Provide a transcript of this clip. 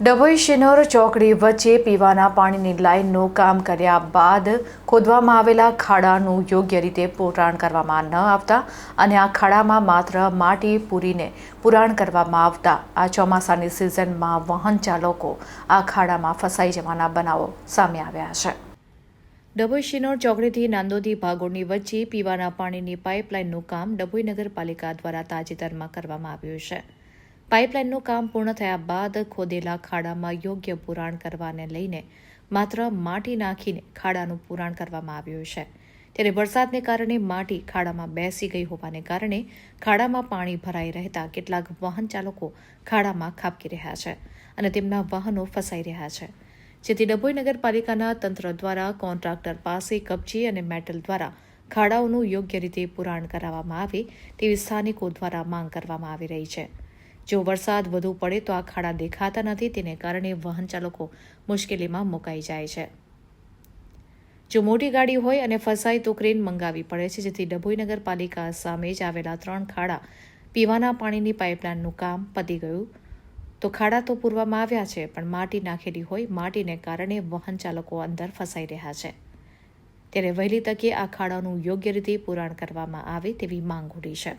ડભોઈ શિનોર ચોકડી વચ્ચે પીવાના પાણીની લાઇનનું કામ કર્યા બાદ ખોદવામાં આવેલા ખાડાનું યોગ્ય રીતે પુરાણ કરવામાં ન આવતા અને આ ખાડામાં માત્ર માટી પૂરીને પુરાણ કરવામાં આવતા. આ ચોમાસાની સિઝનમાં વાહન ચાલકો આ ખાડામાં ફસાઈ જવાના બનાવો સામે આવ્યા છે. ડભોઈ શિનોર ચોકડીથી નાંદોદી ભાગોળની વચ્ચે પીવાના પાણીની પાઇપલાઇનનું કામ ડભોઈ નગરપાલિકા દ્વારા તાજેતરમાં કરવામાં આવ્યું છે. પાઇપલાઇનનું કામ પૂર્ણ થયા બાદ ખોદેલા ખાડામાં યોગ્ય પુરાણ કરવાને લઈને માત્ર માટી નાખીને ખાડાનું પુરાણ કરવામાં આવ્યું છે. ત્યારે વરસાદને કારણે માટી ખાડામાં બેસી ગઈ હોવાને કારણે ખાડામાં પાણી ભરાઈ રહેતા કેટલાક વાહન ચાલકો ખાડામાં ખાબકી રહ્યા છે અને તેમના વાહનો ફસાઈ રહ્યા છે. જેથી ડભોઈ નગરપાલિકાના તંત્ર દ્વારા કોન્ટ્રાક્ટર પાસે કબજી અને મેટલ દ્વારા ખાડાઓનું યોગ્ય રીતે પુરાણ કરાવવામાં આવે તેવી સ્થાનિકો દ્વારા માંગ કરવામાં આવી રહી છે. જો વરસાદ વધુ પડે તો આ ખાડા દેખાતા નથી, તેને કારણે વાહન ચાલકો મુશ્કેલીમાં મુકાઈ જાય છે. જો મોટી ગાડી હોય અને ફસાય તો ક્રેન મંગાવી પડે છે, જેથી ડભોઈ નગરપાલિકા સામે જ આવેલા ત્રણ ખાડા પીવાના પાણીની પાઇપલાઇનનું કામ પતી ગયું. તો ખાડા તો પૂરવામાં આવ્યા છે, પણ માટી નાખેલી હોય માટીને કારણે વાહન ચાલકો અંદર ફસાઈ રહ્યા છે. ત્યારે વહેલી તકે આ ખાડાનું યોગ્ય રીતે પુરાણ કરવામાં આવે તેવી માંગ ઉઠી છે.